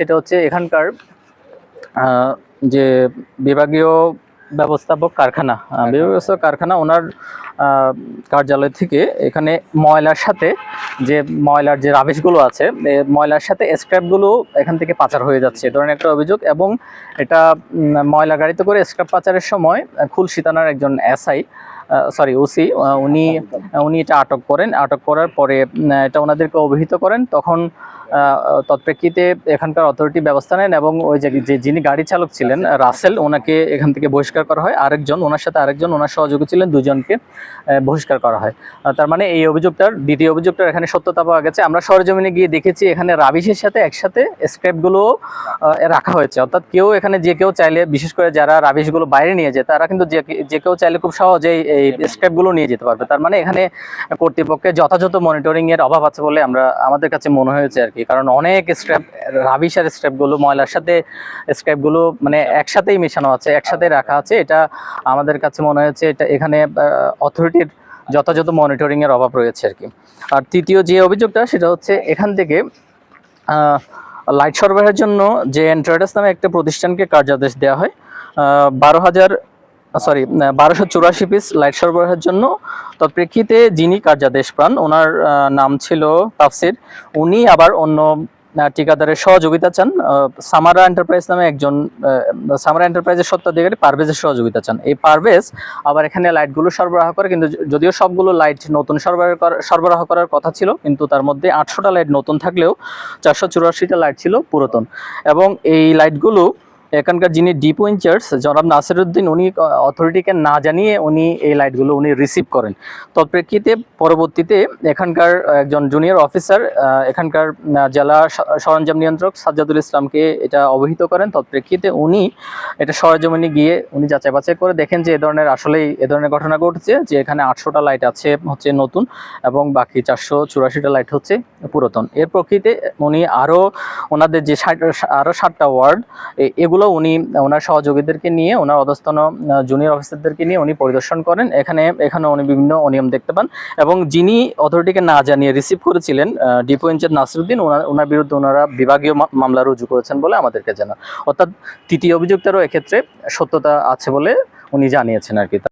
সেটা হচ্ছে এখানকার যে বিভাগীয় ব্যবস্থাপক কারখানা আহ, বিভাগীয় ব্যবস্থাপক কারখানা ওনার কার্যালয় থেকে এখানে ময়লার সাথে যে ময়লার যে রাবিশগুলো আছে ময়লার সাথে স্ক্র্যাপগুলো এখান থেকে পাচার হয়ে যাচ্ছে। এ ধরনের একটা অভিযোগ এবং এটা ময়লা গাড়িতে করে স্ক্র্যাপ পাচারের সময় আহ, খুলশি থানার একজন এসআই সরি ওসি উনি উনি এটা আটক করেন। আটক করার পরে এটা ওনাদেরকে অভিহিত করেন। তখন তৎপ্রেক্ষিতে এখানকার অথরিটি ব্যবস্থা নেন এবং ওই যে যে যিনি গাড়ি চালক ছিলেন রাসেল। ওনাকে এখান থেকে বহিষ্কার করা হয়। আরেকজন ওনার সাথে আরেকজন ওনার সহযোগী ছিলেন দুজনকে বহিষ্কার করা হয়। তার মানে এই অভিযোগটার দ্বিতীয় অভিযোগটার এখানে সত্যতা পাওয়া গেছে। আমরা সরজমিনে গিয়ে দেখেছি এখানে রাবিশের সাথে একসাথে স্ক্র্যাপগুলো রাখা হয়েছে। অর্থাৎ কেউ এখানে যে কেউ চাইলে বিশেষ করে যারা রাবিশগুলো বাইরে নিয়ে যায় তারা কিন্তু যে যে কেউ চাইলে খুব সহজেই এই স্ক্র্যাপগুলো নিয়ে যেতে পারবে। তার মানে এখানে কর্তৃপক্ষের যথাযথ মনিটরিং এর অভাব আছে বলে আমরা, আমাদের কাছে মনে হয়েছে আর কি। কারণ অনেক স্ক্র্যাপ রাবিশ আর স্ক্র্যাপগুলো ময়লার সাথে স্ক্র্যাপগুলো মানে একসাথেই মেশানো আছে, একসাথে রাখা আছে। এটা আমাদের কাছে মনে হয়েছে, এটা এখানে অথরিটির যথাযথ মনিটরিং এর অভাব রয়েছে আর কি। আর তৃতীয় যে অভিযোগটা, সেটা হচ্ছে এখান থেকে লাইট সরবরাহের জন্য যে এন্ট্রাডাস নামে একটা প্রতিষ্ঠানকে কার্যাদেশ দেওয়া হয় বারো হাজার সরি বারোশো চুরাশি পিস লাইট সরবরাহের জন্য। তৎপ্রেক্ষিতে যিনি কার্যাদেশ পান ওনার নাম ছিল তাফসির। উনি আবার অন্য ঠিকাদারের সহযোগিতা চান। সামারা এন্টারপ্রাইজ নামে একজন সামারা এন্টারপ্রাইজের সত্ত্বাধিকারী পারভেজের সহযোগিতা চান। এই পারভেজ আবার এখানে লাইটগুলো সরবরাহ করে, কিন্তু যদিও সবগুলো লাইট নতুন সরবরাহ সরবরাহ করার কথা ছিল, কিন্তু তার মধ্যে আটশোটা লাইট নতুন থাকলেও চারশো চুরাশিটা লাইট ছিল পুরাতন। এবং এই লাইটগুলো এখানকার যিনি ডিপো ইনচার্জ জনাব নাসিরুদ্দিন, উনি অথরিটিকে না জানিয়ে উনি এই লাইটগুলো উনি রিসিভ করেন। তৎপ্রেক্ষিতে পরবর্তীতে এখানকার একজন জুনিয়র অফিসার এখানকার জেলা সরঞ্জাম নিয়ন্ত্রক সাজ্জাদুল ইসলামকে এটা অবহিত করেন। তৎপ্রেক্ষিতে উনি এটা সরজমিনে গিয়ে উনি যাচাই বাছাই করে দেখেন যে এ ধরনের আসলেই এ ধরনের ঘটনা ঘটছে, যে এখানে আটশোটা লাইট আছে, হচ্ছে নতুন, এবং বাকি চারশো চুরাশিটা লাইট হচ্ছে পুরাতন। এর প্রকৃতিতে উনি আরও ওনাদের যে ষাট আরও সাতটা ওয়ার্ড এ- এগুলো উনি, ওনার সহযোগীদেরকে নিয়ে, ওনার অধস্তন জুনিয়র অফিসারদেরকে নিয়ে উনি পরিদর্শন করেন। এখানে এখানে উনি বিভিন্ন অনিয়ম দেখতে পান এবং যিনি অথরিটিকে না জানিয়ে রিসিভ করেছিলেন ডিপো ইনচার্জ নাসিরুদ্দিন, ওনার ওনার বিরুদ্ধে ওনারা বিভাগীয় মামলা রুজু করেছেন বলে আমাদেরকে জানা। অর্থাৎ তৃতীয় অভিযুক্তেরও এক্ষেত্রে সত্যতা আছে বলে উনি জানিয়েছেন আর কি।